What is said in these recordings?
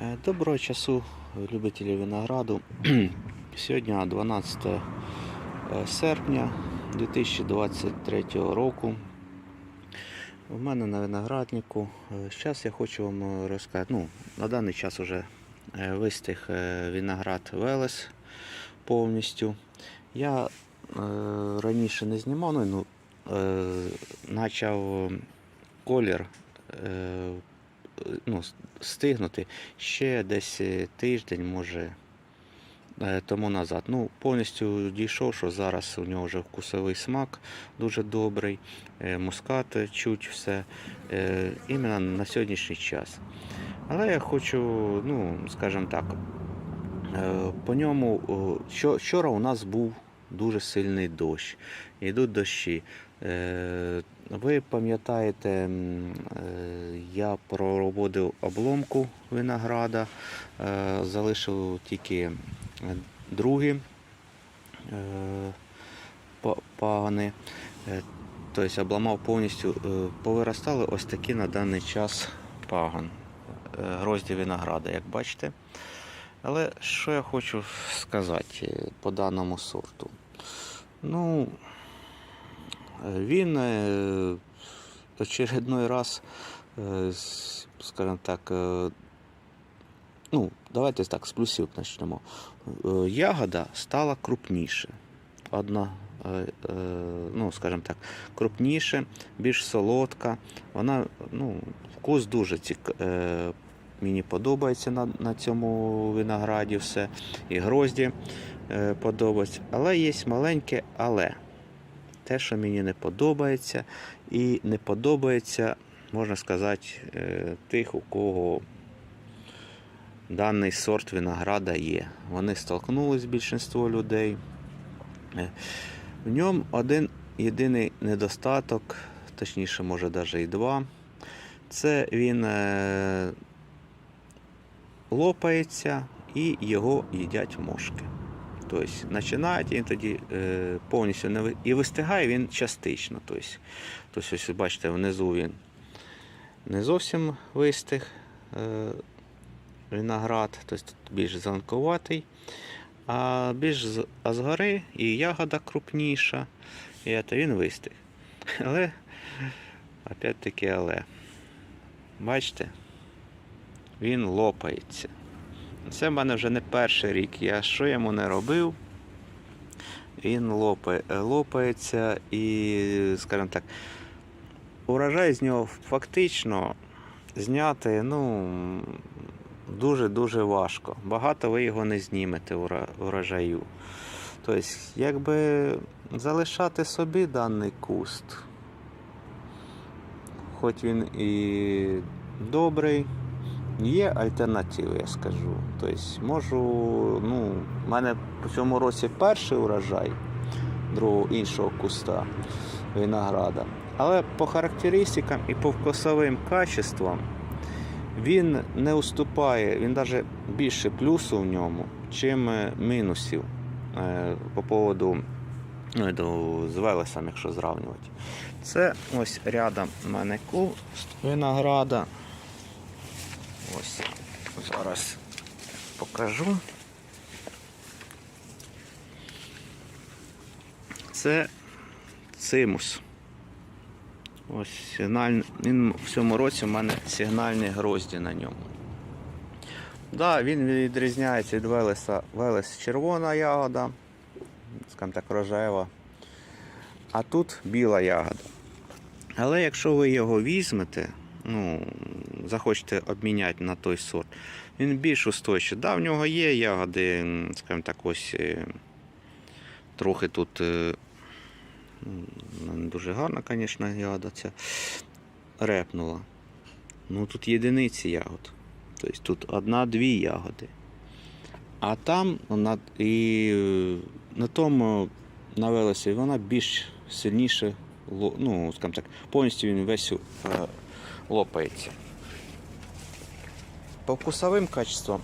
Е, Доброго часу, любителі винограду. Сьогодні 12 е, серпня 2023 року. У мене на винограднику. Зараз я хочу вам е, розказати. Ну, на даний час вже е, вистиг е, виноград Велес повністю. Я е, раніше не знімав, ну, ну е, почав колір. Е, ну, стигнути ще десь е, тиждень, може е, тому назад. Ну, повністю дійшов, що зараз у нього вже вкусовий смак дуже добрий, е, мускат чуть все, іменно на сьогоднішній час. Але я хочу, ну, скажімо так, по ньому, вчора у нас був дуже сильний дощ. Йдуть дощі. Е, Ви пам'ятаєте, е, я проводив обломку винограда, е, залишив тільки другі пагани. Тобто обламав повністю, повиростали ось такі на даний час пагон, грозді винограда, як бачите. Але що я хочу сказати е, по даному сорту? Ну, він е, очередной раз, е, скажімо так, ну, давайте так, з плюсів почнемо. Ягода стала крупніше. Одна, ну, скажімо так, крупніше, більш солодка. Вона, ну, вкус дуже цік... мені подобається на, на цьому винограді все. І грозді е, подобається. Але є маленьке але. Те, що мені не подобається, і не подобається, можна сказати, е, тих, у кого даний сорт винограда є. Вони столкнулись більшість людей. Е, В ньому один єдиний недостаток, точніше, може навіть і два. Це він е, лопається і його їдять мошки. Тобто починають він тоді е, повністю не і вистигає він частично. Тобто, тобто ось бачите, внизу він не зовсім вистиг е, виноград, тобто тут більш зеленкуватий, а більш а згори і ягода крупніша, і це він вистиг. Але, опять-таки, але. Бачите, він лопається. Це в мене вже не перший рік. Я що йому не робив, він лопає, лопається і, скажімо так, урожай з нього фактично зняти ну, дуже-дуже важко. Багато ви його не знімете урожаю. Тобто, якби залишати собі даний куст, хоч він і добрий, Є альтернативи, я скажу. Тобто можу, ну, в мене по цьому році перший урожай другого іншого куста винограда. Але по характеристикам і по вкусовим качествам він не уступає, він навіть більше плюсу в ньому, чим е, мінусів е, по поводу ну, з велесом, якщо зрівнювати. Це ось рядом в мене куст винограда. Ось зараз покажу. Це цимус. Ось сигналь... він в цьому році в мене сигнальні грозді на ньому. Да, він відрізняється від Велеса. Велес червона ягода, скажімо так, рожева. А тут біла ягода. Але якщо ви його візьмете, ну, захочете обміняти на той сорт, він більш устойчивий. Да, в нього є ягоди, скажімо так, ось е, трохи тут не дуже гарна, звісно, ягода ця репнула. Ну тут єдиниці ягод. Тобто тут одна-дві ягоди. А там на, і на тому на велесі вона більш сильніше, ну, скажімо так, повністю він весь е, лопається. По вкусовим качествам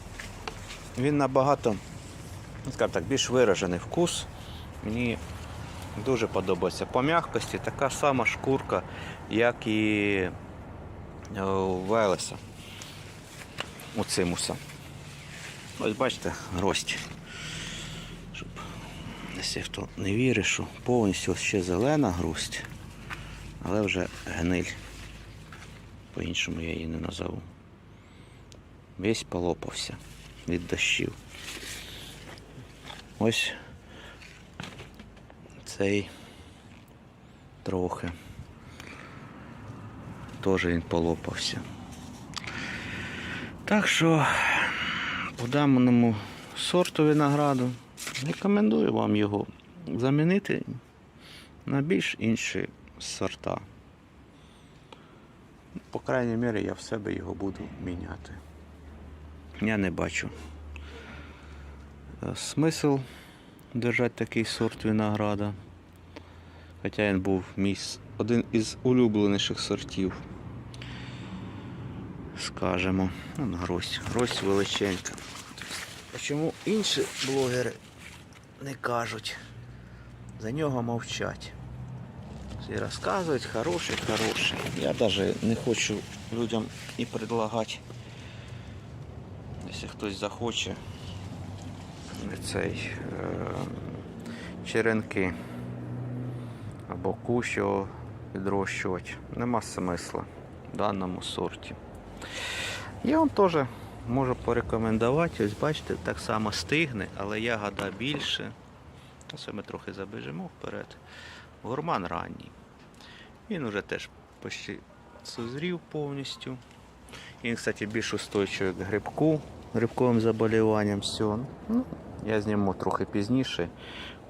він набагато, ну, скажімо так, більш виражений вкус. Мені дуже подобається. По м'якості така сама шкурка, як і е, у Велеса. оцимуса. Ось бачите, гроздь. Щоб якщо хто не вірить, що повністю ще зелена грусть, але вже гниль. По-іншому я її не назову. Весь полопався від дощів. Ось цей трохи. Теж він полопався. Так що по даному сорту винограду рекомендую вам його замінити на більш інші сорта. По крайній мірі я в себе його буду міняти. Я не бачу е, смисл держати такий сорт винограда. Хоча він був мій один із улюбленіших сортів. Скажемо. Ну, гроздь. Гроздь величенька. А чому інші блогери не кажуть? За нього мовчать. Всі розказують, хороший, хороший. Я навіть не хочу людям і предлагати, якщо хтось захоче, цей е, черенки або кущ відрощувати. Нема смисла в даному сорті. Я вам теж можу порекомендувати. Ось бачите, так само стигне, але ягода більше. Ось ми трохи забіжимо вперед. Гурман ранній. Він вже теж почти созрів повністю. Він, кстати, більш устойчивий к грибку, грибковим заболіванням. Ну, я зніму трохи пізніше,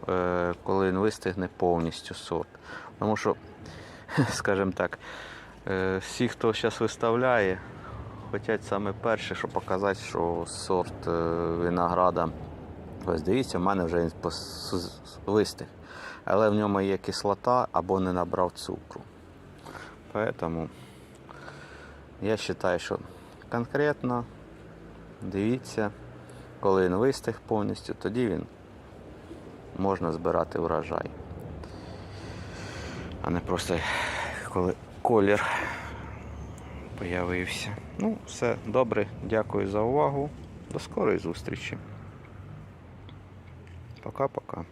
е, коли він вистигне повністю сорт. Тому що, скажімо так, е, всі, хто зараз виставляє, хочуть саме перше, щоб показати, що сорт е, винограда. Ось дивіться, в мене вже він вистиг. Але в ньому є кислота або не набрав цукру. Поэтому я вважаю, що конкретно дивіться, коли він вистиг повністю, тоді він можна збирати врожай. А не просто коли колір появився. Ну, все добре, дякую за увагу. До скорої зустрічі. Пока-пока.